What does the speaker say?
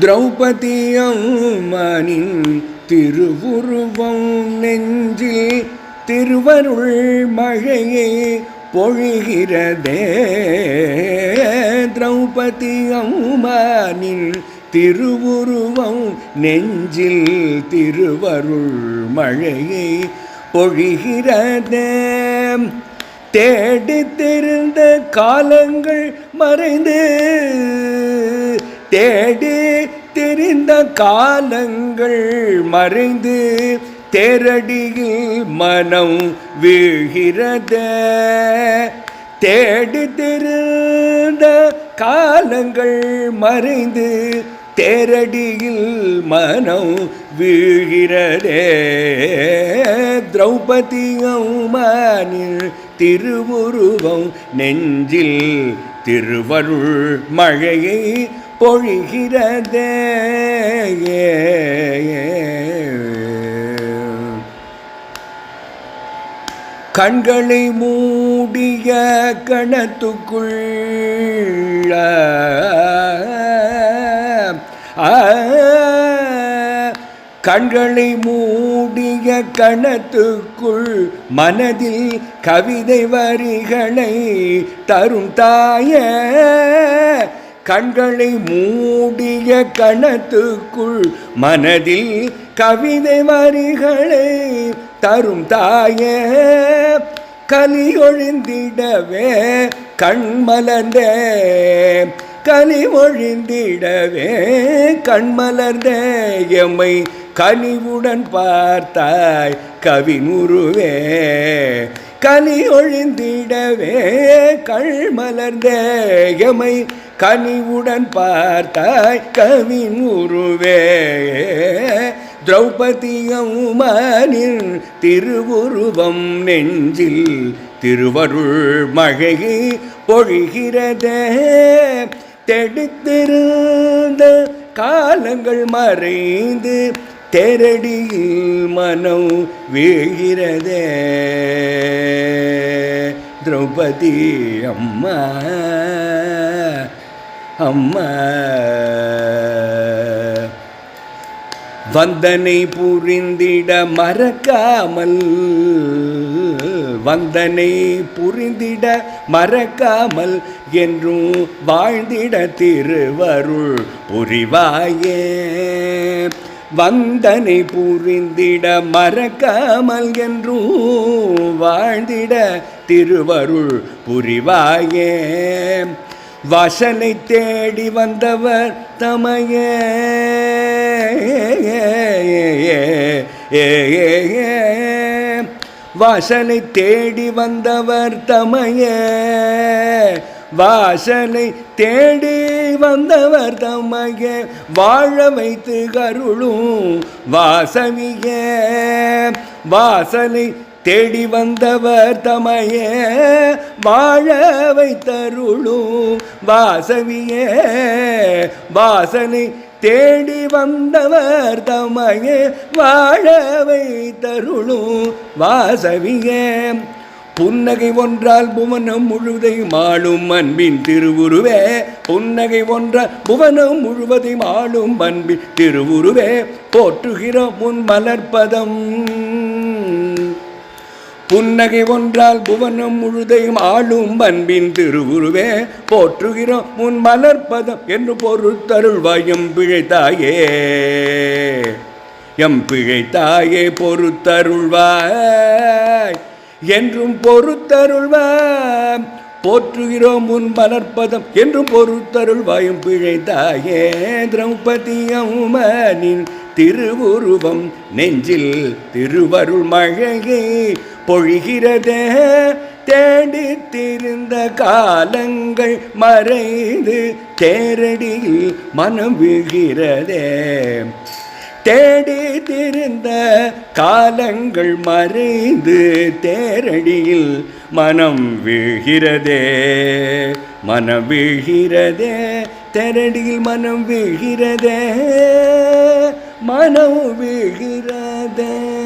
திரௌபதி திருவுருவம் நெஞ்சில் திருவருள் மழையே பொழிகிறதே. திரௌபதி அம்மனின் திருவுருவம் நெஞ்சில் திருவருள் மழையை பொழிகிறதே. தேடி தெரிந்த காலங்கள் மறைந்து தேடி தெரிந்த காலங்கள் மறைந்து தேரடியில் மனம் வீழ்கிறத. தேடி தெரிந்த காலங்கள் மறைந்து தேரடியில் மனம் வீழ்கிறதே. திரௌபதி அம்மானின் திருவுருவம் நெஞ்சில் திருவருள் மழையை பொழிகிறதே. கண்களை மூடிய கணத்துக்குள்ள. கண்களை மூடிய கணத்துக்குள் மனதில் கவிதை வரிகளை தரும் தாய. கண்களை மூடிய கணத்துக்குள் மனதில் கவிதை வரிகளை தரும் தாய கலி ஒழிந்திடவே கண் மலர்ந்த கனி ஒழிந்திடவே கண்மலர்ந்த எம்மை கனிவுடன் பார்த்தாய் கவினுருவே கனி ஒழிந்திடவே கண் மலர்ந்த. எமை கனிவுடன் பார்த்தாய் கவினுருவே திரௌபதி அம்மானின் திருவுருவம் நெஞ்சில் திருவருள் மழையை பொழிகிறதே. தெடுத்திருந்த காலங்கள் மறைந்து தெரடியில் மனம் வீழ்கிறதே. திரௌபதி அம்மா. அம்மா. வந்தனை புரிந்திட மறக்காமல் வந்தனை புரிந்திட மறக்காமல் என்றும் வாழ்ந்திட திருவருள் புரிவாயே. வந்தனை புரிந்திட மறக்காமல் என்றும் வாழ்ந்திட திருவருள் புரிவாயே. வாசனை தேடி வந்தவர் தமையே. வாசனை தேடி வந்தவர் தமையே. வாசனை தேடி வந்தவர் தமையே. வாழ வைத்து கருளும் வாசமிய வாசனை தேடி வந்தவர் தமையே வாழ வைத்தருளும் வாசவியே. வாசனை தேடி வந்தவர் தமையே வாழ வைத்தருளும் வாசவியே. புன்னகை ஒன்றால் புவனம் முழுவதையும் ஆளும் அன்பின் திருவுருவே. புன்னகை ஒன்றால் புவனம் முழுவதையும் ஆளும் அன்பின் திருவுருவே. போற்றுகிறோம் உன் மலர்பதம் புன்னகை ஒன்றால் புவனம் முழுதையும் ஆளும் அன்பின் திருவுருவே. போற்றுகிறோம் முன் மலர்பதம் என்று பொறுத்தருள்வாய் பிழைத்தாயே. எம் பிழைத்தாயே பொறுத்தருள்வாய் என்றும் பொறுத்தருள்வாய் போற்றுகிறோம் முன் மலர்ப்பதம் என்றும் பொறுத்தருள்வாயும் பிழைத்தாயே. திரௌபதி அம்மனின் திருவுருவம் நெஞ்சில் திருவருள் மழையே பொழிகிறதே தேடித்திருந்த காலங்கள் மறைந்து தேரடியில் மனம் வீழ்கிறதே தேடித்திருந்த காலங்கள் மறைந்து தேரடியில் மனம் வீழ்கிறதே மனம் வீழ்கிறதே தேரடியில் மனம் வீழ்கிறதே. மனம் விழுகிறதே.